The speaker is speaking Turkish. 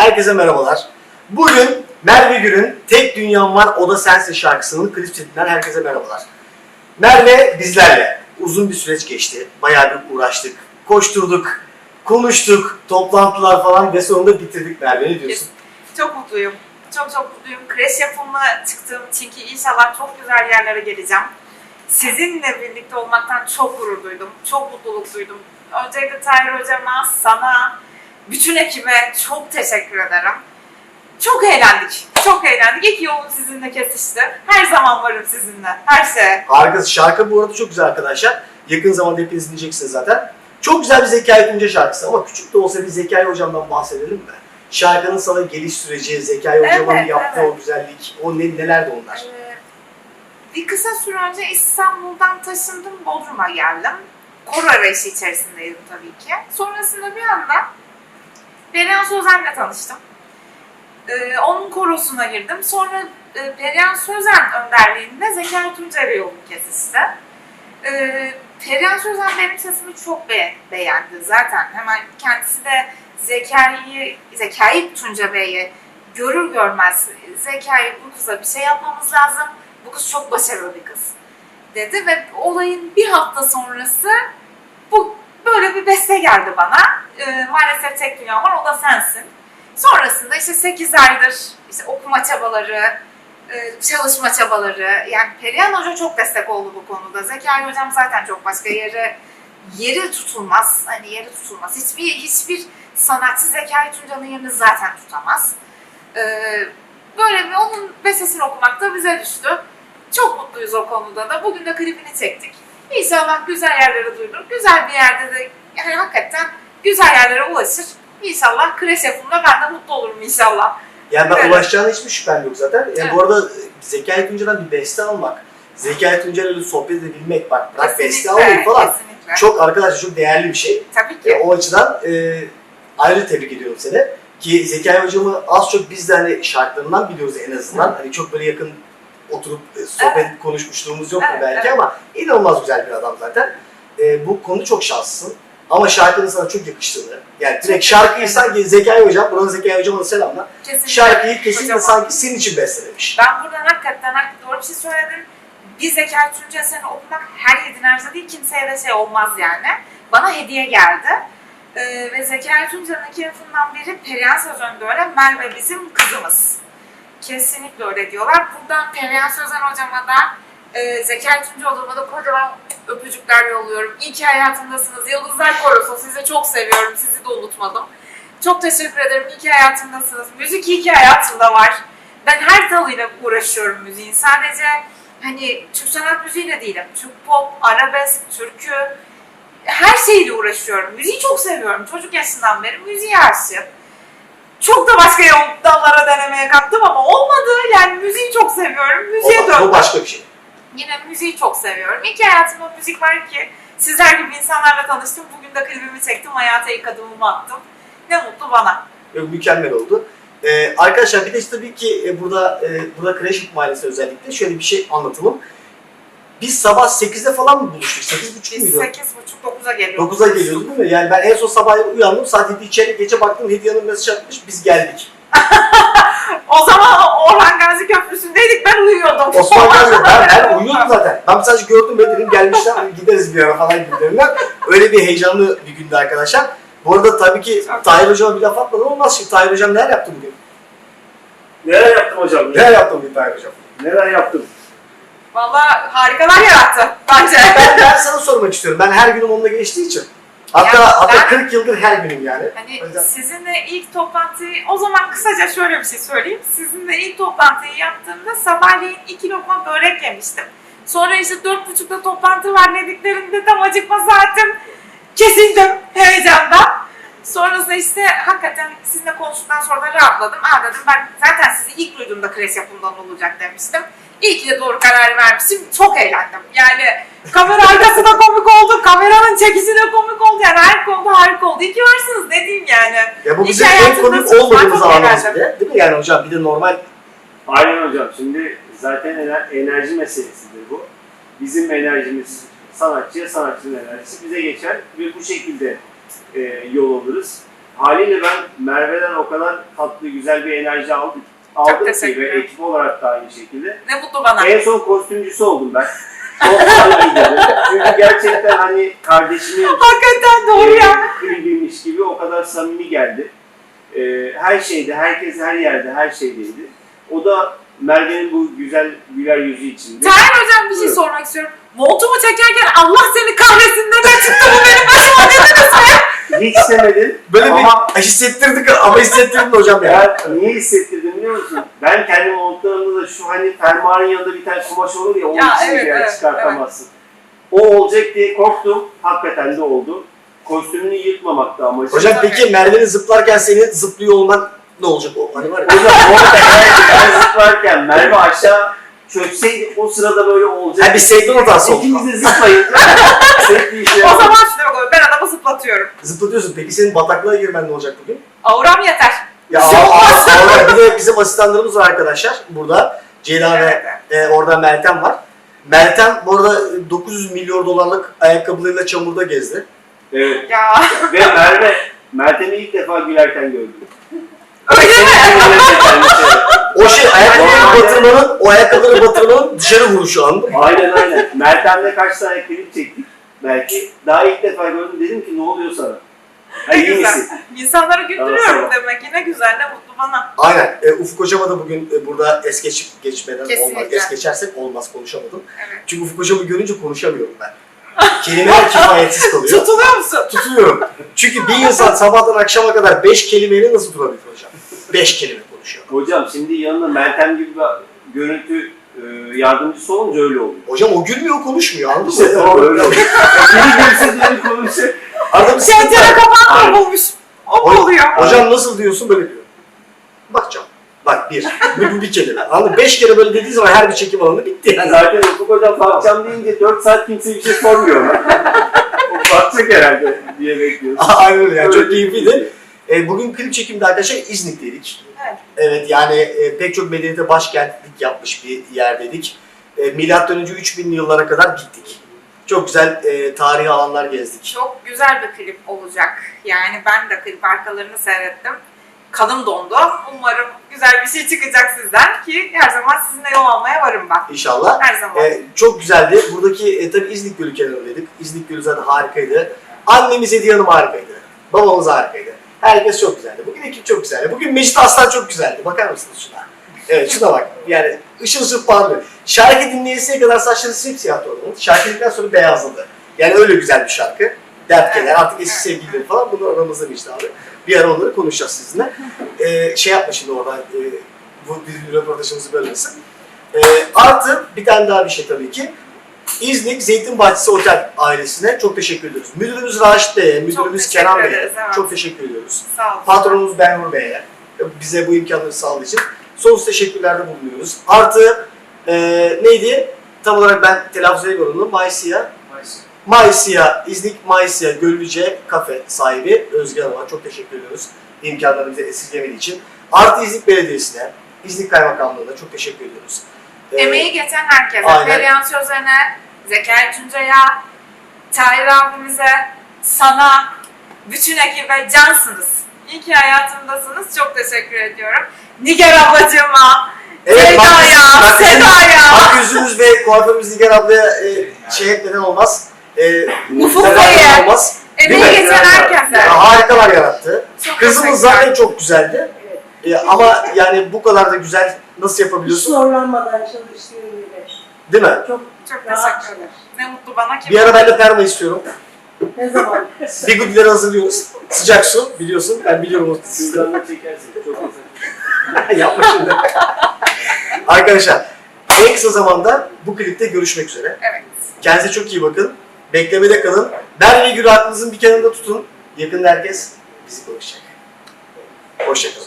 Herkese merhabalar. Bugün Merve Gür'ün Tek Dünyam Var O Da Sensin şarkısının klip setinden herkese merhabalar. Merve bizlerle uzun bir süreç geçti. Bayağı bir uğraştık, koşturduk, konuştuk, toplantılar falan ve sonunda bitirdik Merve ne diyorsun? Çok mutluyum. Çok çok mutluyum. Kreş yapımına çıktığım için ki inşallah çok güzel yerlere geleceğim. Sizinle birlikte olmaktan çok gurur duydum. Çok mutluluk duydum. Öncelikle Tahir Hocama, sana, bütün ekibe çok teşekkür ederim. Çok eğlendik. Çok eğlendik. İki yolum sizinle kesişti. Her zaman varım sizinle. Her şeye. Harikası. Şarkı bu arada çok güzel arkadaşlar. Yakın zamanda hepiniz dinleyeceksiniz zaten. Çok güzel bir Zekai Tunca şarkısı ama küçük de olsa bir Zekai Hocam'dan bahsedelim mi? Şarkının sana geliş süreci, Zekai Hocam'ın Evet, yaptığı evet. o güzellik, o ne, neler de onlar. Ee, bir kısa süre önce İstanbul'dan taşındım, Bodrum'a geldim. Koro arayışı içerisindeydim tabii ki. Sonrasında bir anda Perihan Sözen'le tanıştım. Ee, onun korosuna girdim. Sonra e, Perihan Sözen önderliğinde Zekai Tuncer'e yolum kesişti. Ee, Perihan Sözen benim sesimi çok be- beğendi zaten. Hemen kendisi de Zekai, Zekai Tunca Bey'i görür görmez Zekai bu kıza bir şey yapmamız lazım. Bu kız çok başarılı bir kız dedi ve olayın bir hafta sonrası bu böyle bir beste geldi bana. Ee, maalesef tek dünya var o da sensin. Sonrasında işte 8 aydır işte okuma çabaları, e, çalışma çabaları. Yani Perihan Hoca çok destek oldu bu konuda. Zekai Hocam zaten çok başka yere yeri tutulmaz. Hani yeri tutulmaz. Hiçbir hiçbir sanatçı Zekai Tunca'nın yerini zaten tutamaz. Ee, böyle bir onun bestesini okumak da bize düştü. Çok mutluyuz o konuda da. Bugün de klibini çektik. İnşallah güzel yerlere duyulur. Güzel bir yerde de yani hakikaten güzel yerlere ulaşır. İnşallah kreş yapımında ben de mutlu olurum inşallah. Yani ben Evet. ulaşacağına hiçbir şüphem yok zaten. Yani Evet. bu arada Zekai Tunca'dan bir beste almak, Zekai Tunca'yla sohbet edebilmek, bak bırak beste almayı falan. kesinlikle. Çok arkadaşlar çok değerli bir şey. Tabii E, ki. o açıdan e, ayrı tebrik ediyorum seni. Ki Zekai hocamı az çok biz de hani şarkılarından biliyoruz en azından. Hani çok böyle yakın oturup e, sohbet konuşmuşluğumuz yoktu Evet, belki evet. ama inanılmaz güzel bir adam zaten. E, bu konu çok şanslısın. Ama şarkının sana çok yakıştığını, yani direkt şarkıyı sanki Zekai hocam, buradan Zekai hocama da selamlar. Kesinlikle. Şarkıyı kesinlikle sanki senin için bestelemiş. Ben buradan hakikaten hak- doğru bir şey söyledim. Bir Zekai Tunca seni okumak her yedin harca değil kimseye de şey olmaz yani. Bana hediye geldi. Ee, ve Zekai Tunca'nın iki lafından biri Perihan Sözen de öyle, Merve bizim kızımız. Kesinlikle öyle diyorlar. Buradan Perihan Sözen hocama da e, Tunca hocama da kocaman öpücükler yolluyorum. İyi ki hayatımdasınız. Yıldızlar Korosu sizi çok seviyorum. Sizi de unutmadım. Çok teşekkür ederim. İyi ki hayatımdasınız. Müzik iyi ki hayatımda var. Ben her dalıyla uğraşıyorum müziğin. Sadece hani Türk sanat müziğiyle değilim. Türk pop, arabesk, türkü her şeyle uğraşıyorum. Müziği çok seviyorum. Çocuk yaşından beri müziğe aşığım. Çok da başka yol dallara denemeye kalktım ama olmadı. Yani müziği çok seviyorum. Müziğe O, döndüm. o başka bir şey. Yine müziği çok seviyorum. İyi ki hayatımda müzik var ki sizler gibi insanlarla tanıştım. Bugün de klibimi çektim. Hayata ilk adımımı attım. Ne mutlu bana. Yok, mükemmel oldu. Ee, arkadaşlar bir de işte tabii ki e, burada e, burada Kreşik Mahallesi özellikle şöyle bir şey anlatalım. Biz sabah 8'de falan mı buluştuk? 8.30 Biz muydu? 8.30-9'a geliyoruz. 9'a geliyordu değil mi? Yani ben en son sabah uyandım saat 7 içeri gece baktım Hediye Hanım mesaj atmış biz geldik. O zaman Orhan Gazi Köprüsü'ndeydik ben uyuyordum. Osman Gazi ben, ben uyuyordum zaten. Ben sadece gördüm ve dedim gelmişler hani gideriz bir ara falan gibilerinden. Öyle bir heyecanlı bir gündü arkadaşlar. Bu arada tabii ki Çok Tahir Hocam'a bir laf atmadan olmaz. Şimdi Tahir Hocam neler yaptı bugün? Neler yaptım hocam? Neler yaptı bugün Tahir Hocam? Neler yaptım? Valla harikalar yarattı bence. ben, ben sana sormak istiyorum. Ben her günüm onunla geçtiği için. Hatta, Ya hatta ben- 40 yıldır her günüm yani. Hani yüzden- sizinle ilk toplantıyı, o zaman kısaca şöyle bir şey söyleyeyim. Sizinle ilk toplantıyı yaptığımda sabahleyin iki lokma börek yemiştim. Sonra işte dört buçukta toplantı var dediklerinde tam acıkma saatim kesildim heyecandan. Sonrasında işte hakikaten sizinle konuştuktan sonra da rahatladım. Aa dedim ben zaten sizi ilk duyduğumda kres yapımdan olacak demiştim. İyi ki de doğru kararı vermişim. Çok eğlendim. Yani kamera arkası da komik oldu. Kameranın çekişi de komik oldu. Yani her konuda harika oldu. İyi ki varsınız. Ne diyeyim yani. Ya bu bizim en komik olmadığımız bile. Değil mi yani hocam? Bir de normal Aynen hocam. Şimdi zaten ener- enerji meselesidir bu. Bizim enerjimiz sanatçıya, sanatçının enerjisi bize geçer ve bu şekilde e, yol alırız. haliyle ben Merve'den o kadar tatlı, güzel bir enerji aldım. Aldım ki teşekkür ederim. ekip olarak da aynı şekilde. Ne mutlu bana. En son kostümcüsü oldum ben. Çok iyiydi. Çünkü gerçekten hani kardeşimin Hakikaten doğru ya. bildiğimiz gibi o kadar samimi geldi. Ee, her şeyde, herkes her yerde, her şeydeydi. O da Merve'nin bu güzel güler yüzü içinde. Tahir hocam bir şey sormak istiyorum. Montumu çekerken Allah seni kahretsin ne çıktı bu benim mi? Hiç istemedim Böyle ama bir hissettirdik ama hissettirdin hocam ya. ben niye hissettirdim biliyor musun? Ben kendi montlarımda da şu hani fermuarın yanında bir tane kumaş olur ya, onun Ya, için evet, bir yer evet, çıkartamazsın. O olacak diye korktum. Hakikaten de oldu. Kostümünü yırtmamakta amacım. Hocam peki Merve'nin zıplarken senin zıplıyor olman ne olacak o? Hani var ya. Hocam orada ben zıplarken Merve aşağı çökseydi o sırada böyle olacak. Ha, bir sektör hatası oldu. İkimiz de zıplayın. Set bir işe O zaman şuna bakalım ben zıplatıyorum. Zıplatıyorsun. Peki senin bataklığa girmen ne olacak bugün? Auram yeter. Ya olmaz. aa, bir de bizim asistanlarımız var arkadaşlar burada. Ceyda Evet. ve e, orada Meltem var. Meltem bu arada 900 milyon dolarlık ayakkabılarıyla çamurda gezdi. Evet. Ya Ve Merve, Meltem'i ilk defa gülerken gördüm. öyle mi? O şey ayakkabıları batırmanın, o ayakkabıları batırmanın dışarı vuruşu anladın mı? aynen aynen. Meltem'le kaç tane klip çektik. Belki daha ilk defa gördüm dedim ki ne oluyor sana? Ne güzel. misin? İnsanları güldürüyorum Tamam. demek ki ne güzel ne mutlu bana. Aynen. E, Ufuk Hocam'a da bugün e, burada es geçip geçmeden Kesinlikle. olmaz. Es geçersek olmaz konuşamadım. Evet. Çünkü Ufuk Hocam'ı görünce konuşamıyorum ben. Kelimeler kifayetsiz kalıyor. Tutuluyor musun? Tutuyorum. Çünkü bir insan sabahtan akşama kadar beş kelimeyle nasıl durabilir hocam? Beş kelime konuşuyor. Hocam şimdi yanında Meltem gibi bir görüntü yardımcısı olunca öyle oluyor. Hocam o gülmüyor konuşmuyor anladın İşte mı? doğru öyle oluyor. Biri gülse diğeri bir sıkıntı Tencere var. kapağı bulmuş. O oluyor? Hocam nasıl diyorsun böyle diyor. Bakacağım. Bak bir. Bu, bu bir kelime. Anladın? Beş kere böyle dediği zaman her bir çekim alanı bitti yani. Zaten Ufuk hocam bakacağım deyince 4 saat kimse bir şey sormuyor. o bakacak herhalde diye bekliyoruz. Aynen öyle yani çok keyifliydi. E, bugün klip çekimde arkadaşlar İznik'teydik. Evet. Evet yani e, pek çok medeniyete başkentlik yapmış bir yerdeydik. E, Milattan önce 3000'li yıllara kadar gittik. Çok güzel e, tarihi alanlar gezdik. Çok güzel bir klip olacak. Yani ben de klip arkalarını seyrettim. Kanım dondu. Umarım güzel bir şey çıkacak sizden ki her zaman sizinle yol almaya varım ben. İnşallah. Her zaman. E, çok güzeldi. Buradaki e, tabii İznik Gölü kenarındaydık. İznik Gölü zaten harikaydı. Annemiz Hediye Hanım harikaydı. Babamız harikaydı. Herkes çok güzeldi. Bugün ekip çok güzeldi. Bugün Mecit Aslan çok güzeldi. Bakar mısınız şuna? Evet şuna bak. Yani ışıl ışıl parlıyor. Şarkı dinleyesiye kadar saçları simsiyahtı onun. Şarkı dinledikten sonra beyazladı. Yani öyle güzel bir şarkı. Dert keder. Artık eski sevgilileri falan bunlar aramızda Mecit abi. Bir ara onları konuşacağız sizinle. Ee, şey yapma şimdi orada. E, bu röportajımızı bölmesin. Ee, artı bir tane daha bir şey tabii ki. İznik Zeytin Bahçesi Otel ailesine çok teşekkür ediyoruz. Müdürümüz Raşit Bey'e, müdürümüz Kenan Bey'e evet. çok teşekkür ediyoruz. Sağ olun. Patronumuz Benhur Bey'e bize bu imkanları sağladığı için sonsuz teşekkürlerde bulunuyoruz. Artı e, neydi? Tam olarak ben telaffuz edemiyorum. onu. Maysiya. Maysiya, İznik Maysiya Gölüce Kafe sahibi Özge Hanım'a çok teşekkür ediyoruz. İmkanlarını bize esirgemediği için. Artı İznik Belediyesi'ne, İznik Kaymakamlığı'na çok teşekkür ediyoruz. Ee, Emeği geçen herkese, Aynen. Perihan Sözen'e, Zekai Tuncay'a, Tahir abimize, sana, bütün ekibe cansınız. İyi ki hayatımdasınız. Çok teşekkür ediyorum. Nigar ablacığıma, Evet, bak- Seda'ya. Bak yüzümüz ve kuaförümüz Nigar ablaya e, şey etmeden olmaz. E, Ufuk neden Bey'e. olmaz. Emeği geçen herkese. Ya, harikalar yarattı. Çok Kızımız zaten çok güzeldi. E, ama yani bu kadar da güzel nasıl Hiç yapabiliyorsun? zorlanmadan çalıştığım gibi. Değil mi? Çok Çok rahat. teşekkür ederim. Ne mutlu bana ki. Bir ara ben de perma istiyorum. Ne zaman? Bir goodleri hazırlıyoruz. Sıcak su biliyorsun. Ben biliyorum o sistemi. Şuradan da çekersin. Çok güzel. Yapma şimdi. Arkadaşlar en kısa zamanda bu klipte görüşmek üzere. Evet. Kendinize çok iyi bakın. Beklemede kalın. Merve Gül'ü aklınızın bir kenarında tutun. Yakında herkes bizi konuşacak. Hoşçakalın.